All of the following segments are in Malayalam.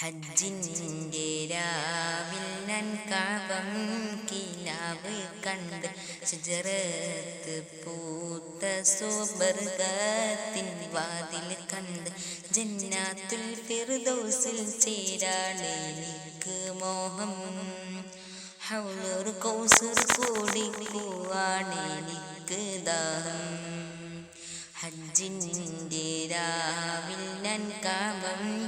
ഹജ്ജിന്റെ രാവിൽ ഞാൻ കാവം കിലാവ് കണ്ട് ഷജറത്ത് പൂത്ത സോബർഗത്തിൻ വാതിൽ കണ്ട് ജന്നാത്തുൽ ഫിർദോസിൽ ചേരാണ് എനിക്ക് മോഹം. ഹൗലൂർ കൗസർ കൂടി എനിക്ക് ദാഹം. ഹജ്ജിന്റെ രാവിൽ നൻ കാമം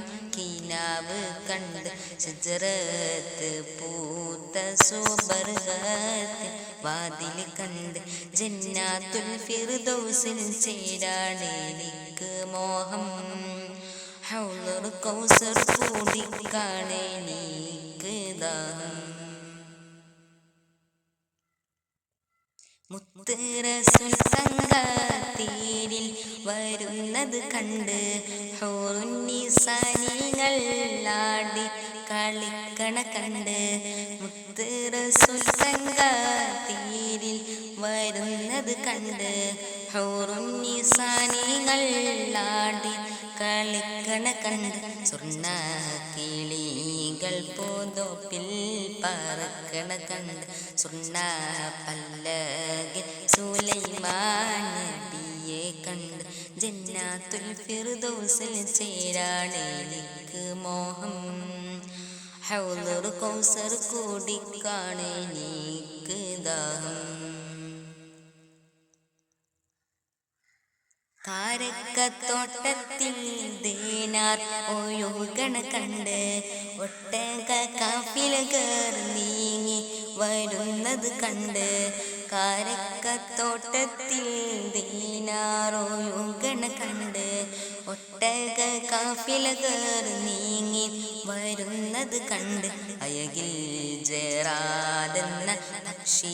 കിനാവ് കണ്ട് ഷജറത്ത് പൂത്ത സുബർഗത്ത് വാതിൽ കണ്ട് ജന്നാത്തുൽ ഫിർദൗസിൽ ചേരാണ് എനിക്ക് മോഹം. ഹൗലർ കൗസർ കൂടി മുത്തുറസുൽ വരുന്നത് കണ്ട് ഹോറുന്നിസാനികൾ ആടി കളിക്കണ കണ്ട് മുത്തുറസുൽ സംഘത്തീരിൽ വരുന്നത് കണ്ട് ഹോറുന്നിസാനികൾ ആടി കളിക്കണ കണ്ട് സ്വർണ കിളികൾ പൂന്തോപ്പിൽ പറക്കണ കണ്ട് സുണ്ണ പല്ലകിൽ സുലൈമാൻ നബിയെ കണ്ട് ജന്നാത്തുൽ ഫിർദൗസിൽ ചേരാണ് എനിക്ക് മോഹം. ഹൗലർ കൗസർ കൂടി കാണേ എനിക്ക് ദാഹം. കാരക്കത്തോട്ടത്തിൽ ദേനാർ ഒഴുകണ കണ്ട് ഒട്ടക കാഫിലകർ നീങ്ങി വരുന്നത് കണ്ട് കാരക്കത്തോട്ടത്തിൽ ദീനാറൊഴുകണ കണ്ട് ഒട്ടക കാഫിലകർ നീങ്ങി വരുന്നത് കണ്ട് അയകിൽ ജറാതെന്ന പക്ഷി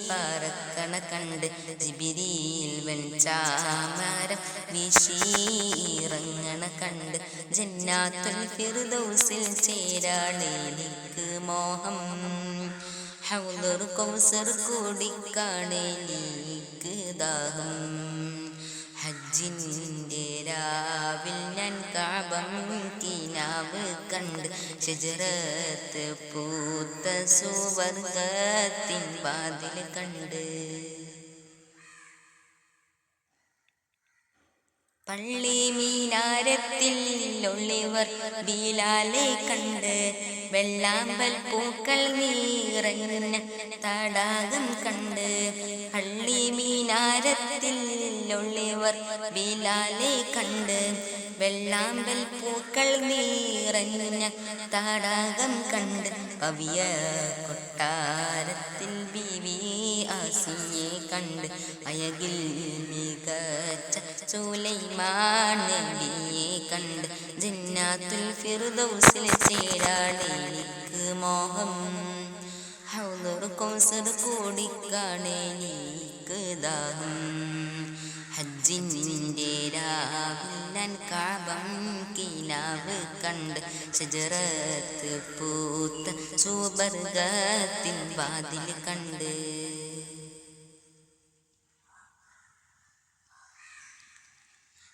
പറക്കണ കണ്ട് ജിബിരിയിൽ വെഞ്ചാമരം വീശിറങ്ങണ കണ്ട് ജന്നാത്തുൽ ഫിർദൗസിൽ ചേരാളേലിക്ക് മോഹം. ഹൗദർ കൗസർ കൂടിക്കാണേലിക്ക് ദാഹം. ഹജ്ജിന്റെ രാവിൽ ഞാൻ കാപം കിനാവ് കണ്ട് ഷജറത്ത് പൂത്ത സുവർഗത്തിൻ വാതിൽ കണ്ട്. പള്ളി മീനാരത്തിൽ ഒളിവർ ബീലാലെ കണ്ട്. വെള്ളാമ്പൽ പൂക്കൾ നീറഞ്ഞ തടാകം കണ്ട്. പള്ളി മീനാരത്തിൽ ഒളിവർ ബീലാലെ കണ്ട്. വെള്ളാമ്പൽ പൂക്കൾ നീറഞ്ഞ തടാകം കണ്ട് കവിയ കൊട്ടാരത്തിൽ ബിവി ആസിയെ കണ്ട് അയകിൽ മികച്ച നബിയെ കണ്ട് ജിന്നാത്തിൽ ഫിറുദൗസിൽ ചേരാളിക്ക് മോഹം. ഹൗലർ കൗസർ കൂടി കാണേ എനിക്ക് ദാഹം. ഹജ്ജിന്റെ രാവിൽ കാപം കിനാവ് കണ്ട് ഷജറത്ത് പൂത്ത് സുബർഗത്തിൻ വാതിൽ കണ്ട്.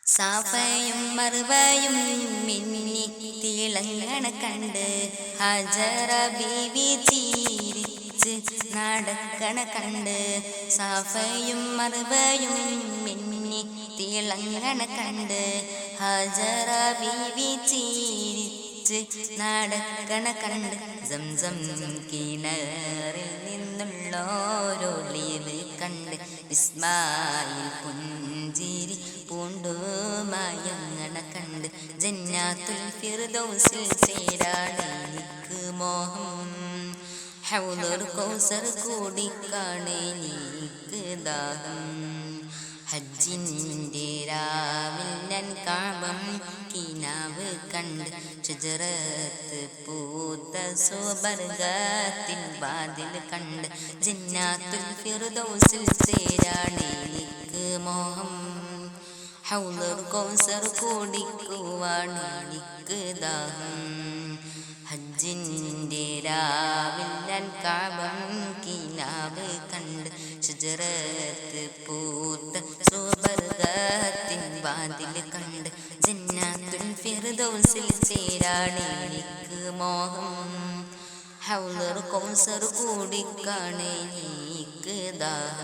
സാഫയും മറുവയും മിന്നി തിളങ്ങണ കണ്ട് ഹജറ ബീവി ചീരിച്ച് നടക്കണ കണ്ട് സാഫയും മറുവയും മിന്നി തിളങ്ങണ കണ്ട് ഹജറ ബീവി ചീരിച്ച് നടക്കണ കണ്ട് സംസം കിണറിൽ നിന്നുള്ളോരൊളിവ് കണ്ട് ഇസ്മായിൽ പുഞ്ചിരി പൂണ്ടു മയങ്ങണ കണ്ട് ജന്നാത്തുൽ ഫിർദൗസിൽ ചേരാണ് എനിക്ക് മോഹം. ഹൗദർ കൗസർ കൂടിക്കാണേ നീക്ക് എനിക്ക് ദാഹം. ഹജ്ജിന്റെ രാവിൽ ഞാൻ കാപം കിനാവ് കണ്ട് ചുജറത്ത് പൂത്ത സുബർഗത്തിൻ വാതിൽ കണ്ട് ജന്നാത്തുൽ ഫിർദൗസിൽ ചേരാണേക്ക് മോഹം. ഹൗലർ കൗസർ കൂടിക്കുവാണ് ദാഹം. ഹജ്ജിന്റെ രാവിൽ ഞാൻ കാപം കിനാവ് കണ്ട് ഷജറത്ത് പൂത്ത സുബർഗത്തിൻ വാതിൽ കണ്ട് ജന്നാത്തുൽ ഫിർദൗസിൽ ചേരാണെനിക്ക് മോഹം. ഹൗലർ കൗസർ കൂടിക്കാണെനിക്ക് ദാഹം.